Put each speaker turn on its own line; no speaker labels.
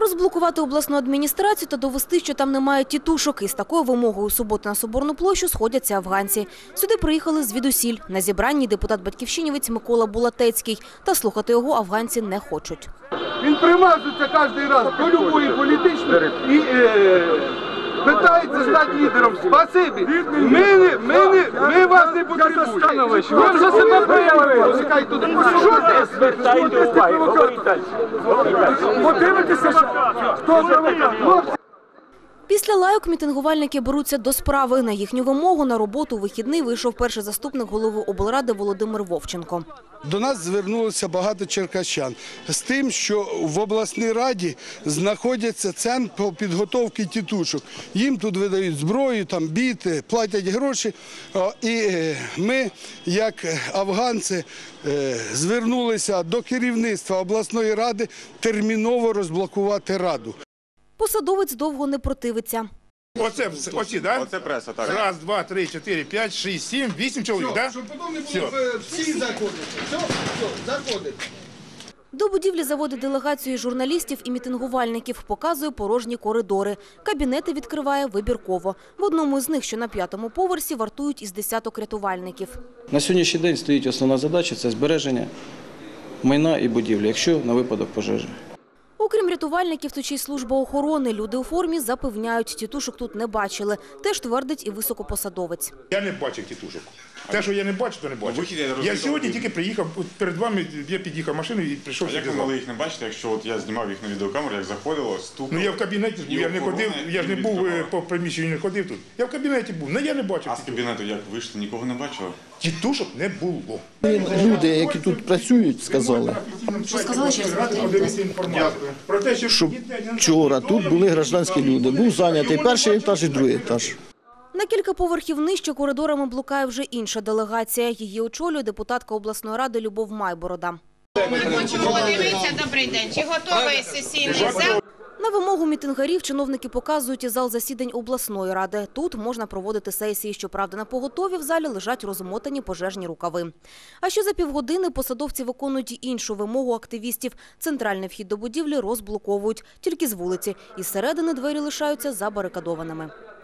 Розблокувати обласну адміністрацію та довести, що там немає тітушок. Із такою вимогою у суботу на Соборну площу сходяться афганці. Сюди приїхали звідусіль. На зібранні депутат батьківщинівець Микола Булатецький. Та слухати його афганці не хочуть.
Він примазується кожен раз до любої політичної і е, питається стати лідером. Спасибі. Ми, не- ми, не- ми вас не потребуємо. Ви вже себе проявили. Чекай туди. Що ти?
Звертайте увагу.
Подивитися, хто провокатор.
Після лайок мітингувальники беруться до справи. На їхню вимогу на роботу у вихідний вийшов перший заступник голови облради Володимир Вовченко.
До нас звернулося багато черкащан з тим, що в обласній раді знаходяться центр по підготовці тітушок. Їм тут видають зброю, там біти, платять гроші. І е, ми, як афганці, е, звернулися до керівництва обласної ради терміново розблокувати раду.
Посадовець довго не противиться.
Оце, оці, да?
Оце преса, так.
Раз, два, три, чотири, п'ять, шість, сім, вісім чоловік, да?
Щоб потім не
Все.
було всі заходять. Все, все, заходить.
До будівлі заводить делегацію журналістів і мітингувальників, показує порожні коридори. Кабінети відкриває вибірково. В одному з них, що на п'ятому поверсі, вартують із десяток рятувальників.
На сьогоднішній день стоїть основна задача це збереження майна і будівлі, якщо на випадок пожежі.
Рятувальників, ще служба охорони. Люди у формі запевняють, тітушок тут не бачили. Теж твердить і високопосадовець.
Я не бачив тітушок. Те, що я не бачу, то не бачу.
вихід я
Я сьогодні тільки приїхав, перед вами я під'їхав машиною і прийшов
А як ви могли їх не бачити, якщо от я знімав їх на відеокамеру, як заходило, стукало?
Ну я в кабінеті я не ходив, я ж не був е, по приміщенню, не ходив тут. Я в кабінеті був, ну я не бачив
А з кабінету як вийшли, нікого не бачили?
Тітушок не було.
Люди, які тут працюють, сказали,
Що сказали через інформацію. Про те, що,
вчора тут були гражданські люди. Був зайнятий перший етаж і другий етаж.
На кілька поверхів нижче коридорами блукає вже інша делегація. Її очолює депутатка обласної ради Любов Майборода.
Ми хочемо подивитися, добрий день, чи готовий сесійний зал?
На вимогу мітингарів чиновники показують і зал засідань обласної ради. Тут можна проводити сесії. Щоправда, на поготові в залі лежать розмотані пожежні рукави. А ще за півгодини посадовці виконують іншу вимогу активістів. Центральний вхід до будівлі розблоковують тільки з вулиці. Із середини двері лишаються забарикадованими.